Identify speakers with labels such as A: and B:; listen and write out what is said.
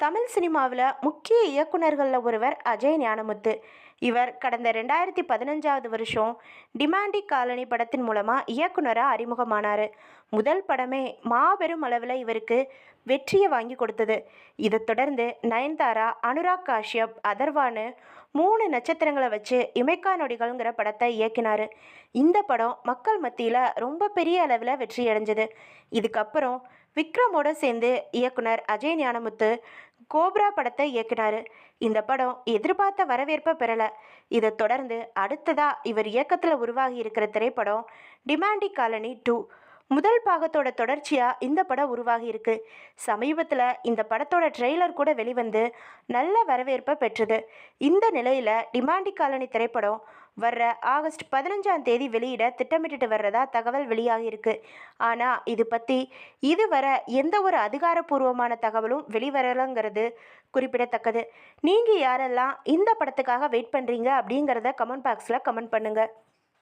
A: தமிழ் சினிமாவில் முக்கிய இயக்குநர்களில் ஒருவர் அஜய் ஞானமுத்து. இவர் கடந்த ரெண்டாயிரத்தி பதினஞ்சாவது வருஷம் டிமாண்டி காலனி படத்தின் மூலமாக இயக்குனராக அறிமுகமானார். முதல் படமே மாபெரும் அளவில் இவருக்கு வெற்றியை வாங்கி கொடுத்தது. இதைத் தொடர்ந்து நயன்தாரா அனுராக் காஷ்யப் அதர்வானு மூணு நட்சத்திரங்களை வச்சு இமைக்கா நொடிகள்ங்கிற படத்தை இயக்கினார். இந்த படம் மக்கள் மத்தியில் ரொம்ப பெரிய அளவில் வெற்றி அடைஞ்சது. இதுக்கப்புறம் விக்ரமோட சேர்ந்து இயக்குனர் அஜய் ஞானமுத்து கோப்ரா படத்தை இயக்கினார். இந்த படம் எதிர்பார்த்த வரவேற்பை பெறலை. இதை தொடர்ந்து அடுத்ததாக இவர் இயக்கத்தில் உருவாகி இருக்கிற திரைப்படம் டிமாண்டி காலனி டூ. முதல் பாகத்தோட தொடர்ச்சியாக இந்த படம் உருவாகி இருக்கு. சமீபத்தில் இந்த படத்தோட ட்ரெய்லர் கூட வெளிவந்து நல்ல வரவேற்பை பெற்றது. இந்த நிலையில் டிமாண்டி காலனி திரைப்படம் வர்ற ஆகஸ்ட் பதினஞ்சாம் தேதி வெளியிட திட்டமிட்டுட்டு வர்றதா தகவல் வெளியாகியிருக்கு ஆனால் இது பற்றி இதுவரை எந்த ஒரு அதிகாரப்பூர்வமான தகவலும் வெளிவரலங்கிறது குறிப்பிடத்தக்கது. நீங்கள் யாரெல்லாம் இந்த படத்துக்காக வெயிட் பண்ணுறீங்க அப்படிங்கிறத கமெண்ட் பாக்ஸில் கமெண்ட் பண்ணுங்கள்